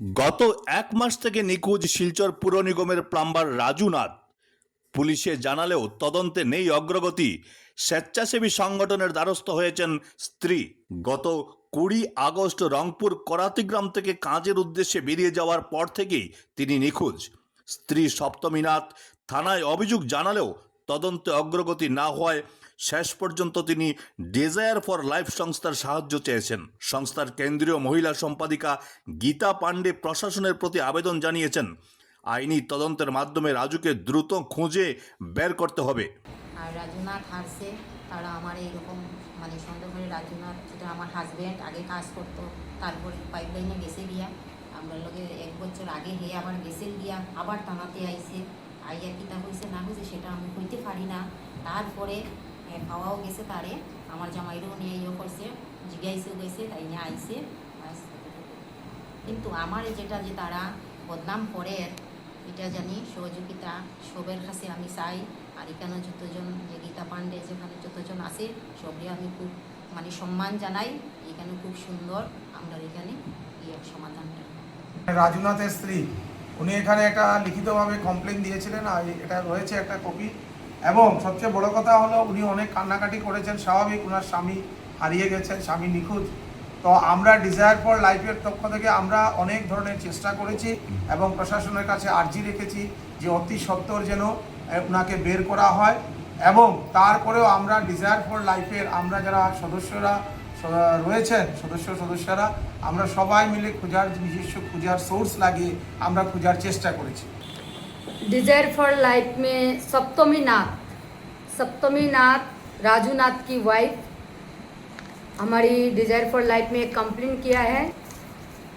গত এক মাস থেকে নিখোঁজ শিলচর পুর নিগমের প্লাম্বার রাজু নাথ পুলিশে জানালেও তদন্তে নেই অগ্রগতি। স্বেচ্ছাসেবী সংগঠনের দ্বারস্থ হয়েছেন স্ত্রী। গত কুড়ি আগস্ট রংপুর করাতিগ্রাম থেকে কাজের উদ্দেশ্যে বেরিয়ে যাওয়ার পর থেকেই তিনি নিখোঁজ। স্ত্রী সপ্তমীনাথ থানায় অভিযোগ জানালেও তদন্তে অগ্রগতি না হওয়ায় শেষ পর্যন্ত তিনি ডিজায়ার ফর লাইফ সংস্থার সাহায্য চেয়েছেন। সংস্থার কেন্দ্রীয় মহিলা সম্পাদিকা গীতা পাণ্ডে প্রশাসনের প্রতি আবেদন জানিয়েছেন, আইনি তদন্তের মাধ্যমে রাজুকে দ্রুত খুঁজে বের করতে হবে। আর রাজুনাথ হারসে তারা আমার এইরকম মানে সন্দেহ করে রাজুনাথ যেটা আমার হাজব্যান্ড আগে কাজ করতো, তারপরে পাইপ লাইনে গেছে গিয়া। আমরা লোকে এক বছর আগে হে আবার গেছে গিয়া, আবার টানাতে আইছে। আইয়া কিতা হয়েছে না হয়েছে সেটা আমি কইতে পারি না। তারপরে এ, পাওয়াও গেছে তারে। আমার জামাইরও নিয়ে ইয়ে করছে জিজ্ঞাইছেও গেছে তাই নিয়ে আইসে। কিন্তু আমার যেটা যে তারা বদনাম করে এটা জানি সহযোগিতা সবের কাছে আমি চাই। আর এখানে যতজন যে গীতা পাণ্ডে যেখানে যতজন আছে সবই আমি খুব মানে সম্মান জানাই। এখানে খুব সুন্দর আমরা এখানে ইয়ে সমাধানটা। রাজুনাথের স্ত্রী উনি এখানে একটা লিখিতভাবে কমপ্লেন দিয়েছিলেন আর এটা রয়েছে একটা কপি এবং সবচেয়ে বড় কথা হলো উনি অনেক কান্নাকাটি করেছেন, স্বাভাবিক ওনার স্বামী হারিয়ে গেছেন, স্বামী নিখোঁজ। তো আমরা ডিজায়ার ফর লাইফের পক্ষ থেকে আমরা অনেক ধরনের চেষ্টা করেছি এবং প্রশাসনের কাছে আর্জি রেখেছি যে অতি সত্বর যেন ওনাকে বের করা হয় এবং তারপরেও আমরা ডিজায়ার ফর লাইফের আমরা যারা সদস্যরা রয়েছেন, সদস্য সদস্যরা, আমরা সবাই মিলে খোঁজার, নিজস্ব খোঁজার সোর্স লাগিয়ে আমরা খোঁজার চেষ্টা করেছি। डिज़ायर फॉर लाइफ में सप्तमी नाथ। सप्तमी नाथ राजू नाथ की वाइफ हमारी डिज़ायर फॉर लाइफ में कंप्लेन किया है।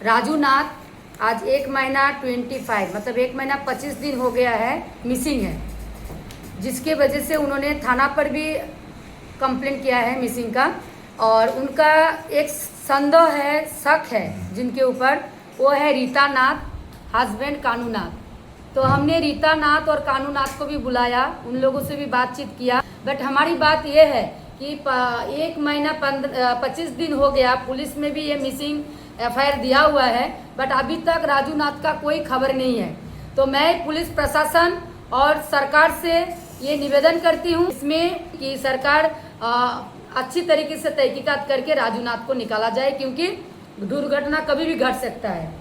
राजू नाथ आज एक महीना ट्वेंटी फाइव मतलब एक महीना पच्चीस दिन हो गया है मिसिंग है। जिसके वजह से उन्होंने थाना पर भी कंप्लेन किया है मिसिंग का। और उनका एक संदेह है, शक है जिनके ऊपर, वो है रीता नाथ हस्बैंड कानू नाथ तो हमने रीता नाथ और कानू नाथ को भी बुलाया, उन लोगों से भी बातचीत किया। बट हमारी बात यह है कि एक महीना पच्चीस दिन हो गया, पुलिस में भी ये मिसिंग एफआईआर दिया हुआ है, बट अभी तक राजू नाथ का कोई खबर नहीं है। तो मैं पुलिस प्रशासन और सरकार से ये निवेदन करती हूँ इसमें कि सरकार अच्छी तरीके से तहकीकात करके राजू नाथ को निकाला जाए, क्योंकि दुर्घटना कभी भी घट सकता है।